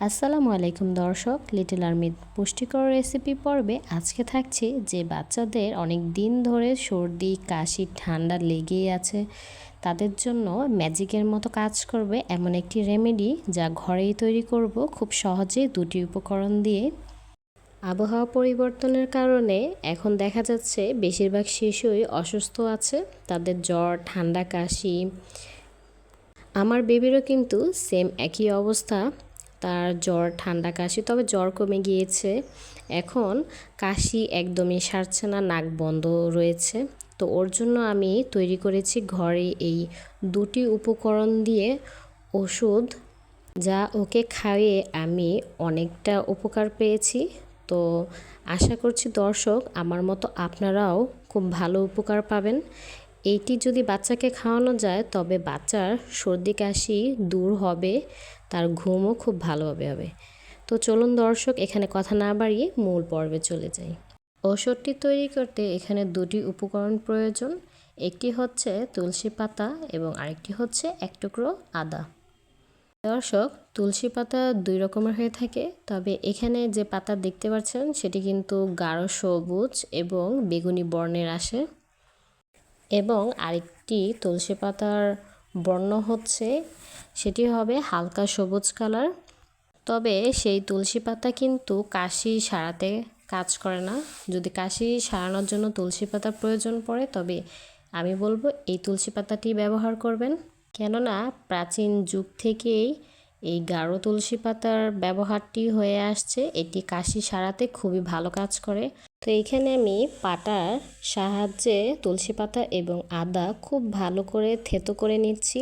আসসালামু আলাইকুম দর্শক লিটল আর্মির পুষ্টিকর রেসিপি পর্বে আজকে থাকছে যে বাচ্চাদের অনেক দিন ধরে সর্দি, কাশি, ঠান্ডা লেগেই আছে। তাদের জন্য ম্যাজিকের মতো কাজ করবে এমন একটি রেমেডি যা ঘরেই তৈরি করব খুব সহজে দুটি উপকরণ দিয়ে। আবহাওয়া পরিবর্তনের কারণে এখন দেখা যাচ্ছে বেশিরভাগ শিশুই অসুস্থ আছে, তাদের জ্বর, ঠান্ডা, কাশি। আমার বেবিরও কিন্তু সেম একই অবস্থা। তার জ্বর, ঠান্ডা কাশি, তবে জ্বর কমে গিয়েছে। এখন কাশি একদমই সারছে না, নাক বন্ধ রয়েছে। তো ওর জন্য আমি তৈরি করেছি ঘরে এই দুটি উপকরণ দিয়ে ওষুধ, যা ওকে খাইয়ে আমি অনেকটা উপকার পেয়েছি। তো আশা করছি দর্শক, আমার মতো আপনারাও খুব ভালো উপকার পাবেন। এইটি যদি বাচ্চাকে খাওয়ানো যায়, তবে বাচ্চার সর্দি কাশি দূর হবে, তার ঘুমও খুব ভালোভাবে হবে। তো চলুন দর্শক, এখানে কথা না বাড়িয়ে মূল পর্বে চলে যাই। ওষুধটি তৈরি করতে এখানে দুটি উপকরণ প্রয়োজন। একটি হচ্ছে তুলসী পাতা এবং আরেকটি হচ্ছে এক টুকরো আদা। দর্শক, তুলসী পাতা দুই রকমের হয়ে থাকে, তবে এখানে যে পাতা দেখতে পাচ্ছেন, সেটি কিন্তু গাঢ় সবুজ এবং বেগুনি বর্ণের আসে। এবং আরেকটি তুলসী পাতার বর্ণ হচ্ছে, সেটি হবে হালকা সবুজ কালার। তবে সেই তুলসী পাতা কিন্তু কাশি সারাতে কাজ করে না। যদি কাশি সারানোর জন্য তুলসী পাতার প্রয়োজন পড়ে, তবে আমি বলব এই তুলসী পাতাটি ব্যবহার করবেন। কেননা প্রাচীন যুগ থেকেই এই গাঢ় তুলসী পাতার ব্যবহারটি হয়ে আসছে। এটি কাশি সারাতে খুবই ভালো কাজ করে। তো এখানে আমি পাটার সাহায্যে তুলসী পাতা এবং আদা খুব ভালো করে থেতো করে নিচ্ছি।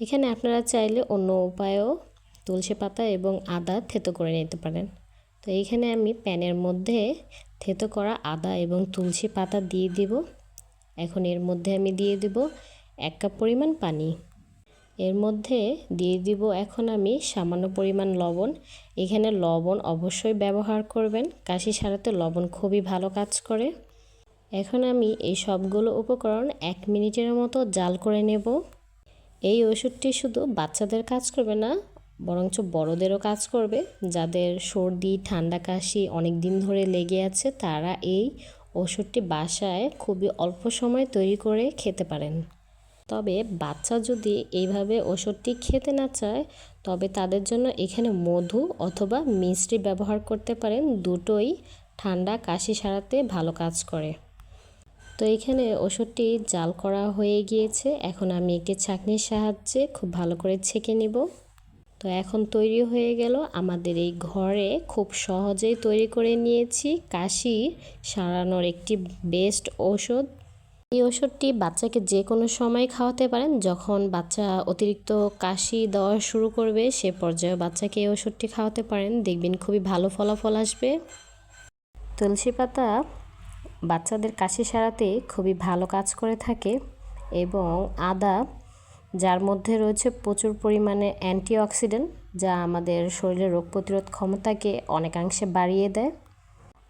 এখানে আপনারা চাইলে অন্য উপায়েও তুলসী পাতা এবং আদা থেতো করে নিতে পারেন। তো এইখানে আমি প্যানের মধ্যে থেতো করা আদা এবং তুলসী পাতা দিয়ে দিব। এখন এর মধ্যে আমি দিয়ে দিব এক কাপ পরিমাণ পানি। এর মধ্যে দিয়ে দিব এখন আমি সামান্য পরিমাণ লবণ। এখানে লবণ অবশ্যই ব্যবহার করবেন। কাশি সারাতে লবণ খুবই ভালো কাজ করে। এখন আমি এই সবগুলো উপকরণ এক মিনিটের মতো জাল করে নেব। এই ওষুধটি শুধু বাচ্চাদের কাজ করবে না, বরঞ্চ বড়দেরও কাজ করবে। যাদের সর্দি, ঠান্ডা কাশি অনেক দিন ধরে লেগে আছে, তারা এই ওষুধটি বাসায় খুবই অল্প সময় তৈরি করে খেতে পারেন। তবে বাচ্চা যদি এইভাবে ওষুধটি খেতে না চায়, তবে তাদের জন্য এখানে মধু অথবা মিষ্টি ব্যবহার করতে পারেন। দুটোই ঠান্ডা কাশি সারাতে ভালো কাজ করে। তো এখানে ওষুধটি জাল করা হয়ে গিয়েছে। এখন আমি একটি ছাঁকনির সাহায্যে খুব ভালো করে ছেঁকে নিব। তো এখন তৈরি হয়ে গেল আমাদের এই ঘরে খুব সহজেই তৈরি করে নিয়েছি। কাশি সারানোর একটি বেস্ট ওষুধ এই ওষুধটি বাচ্চাকে যে কোনো সময় খাওয়াতে পারেন। যখন বাচ্চা অতিরিক্ত কাশি দেওয়া শুরু করবে, সে পর্যায়ে বাচ্চাকে এই ওষুধটি খাওয়াতে পারেন। দেখবেন খুবই ভালো ফলাফল আসবে। তুলসী পাতা বাচ্চাদের কাশি সারাতে খুবই ভালো কাজ করে থাকে এবং আদা, যার মধ্যে রয়েছে প্রচুর পরিমাণে অ্যান্টিঅক্সিডেন্ট, যা আমাদের শরীরের রোগ প্রতিরোধ ক্ষমতাকে অনেকাংশে বাড়িয়ে দেয়।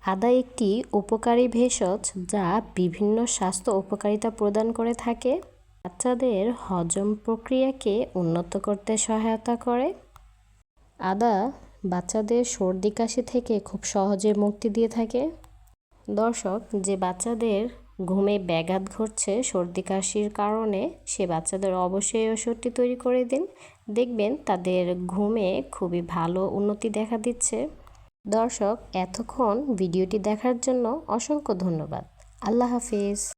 আদা একটি উপকারী ভেষজ যা বিভিন্ন স্বাস্থ্য উপকারিতা প্রদান করে থাকে। বাচ্চাদের হজম প্রক্রিয়াকে উন্নত করতে সহায়তা করে। আদা বাচ্চাদের সর্দি কাশি থেকে খুব সহজে মুক্তি দিয়ে থাকে। দর্শক, যে বাচ্চাদের ঘুমে ব্যাঘাত ঘটছে সর্দি কাশির কারণে, সে বাচ্চাদের অবশ্যই ওষুধটি তৈরি করে দিন। দেখবেন তাদের ঘুমে খুবই ভালো উন্নতি দেখা দিচ্ছে। দর্শক এতক্ষণ ভিডিওটি দেখার জন্য অসংখ্য ধন্যবাদ। আল্লাহ হাফিজ।